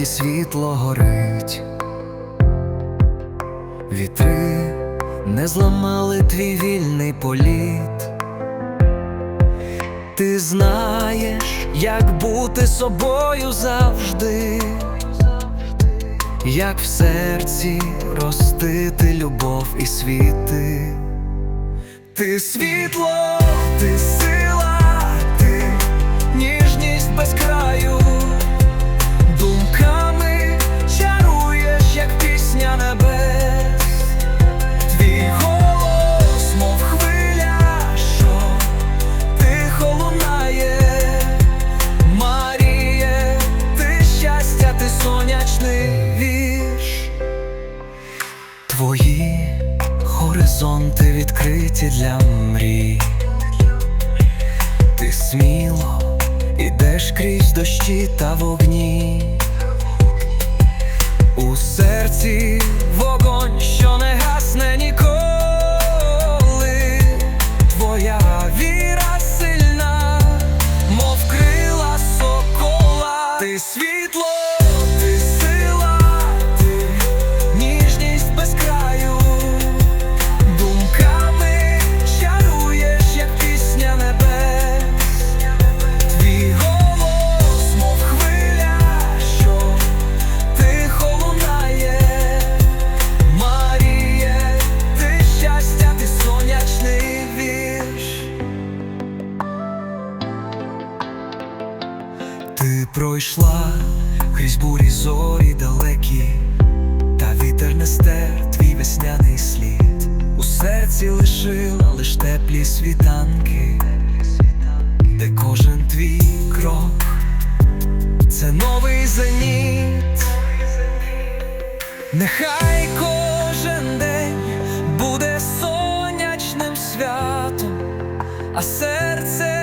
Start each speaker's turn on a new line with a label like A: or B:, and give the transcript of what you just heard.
A: всюди світло горить, вітри не зламали твій вільний політ. Ти знаєш, як бути собою завжди, як в серці ростити любов і світи. Ти світло, ти сила, відкриті для мрій. Ти сміло ідеш крізь дощі та вогні. У серці вогонь, що не Ти пройшла крізь бурі зорі далекі, та вітер не стер твій весняний слід. У серці лишила лиш теплі світанки, де кожен твій крок це новий зеніт. Нехай кожен день буде сонячним святом, а серце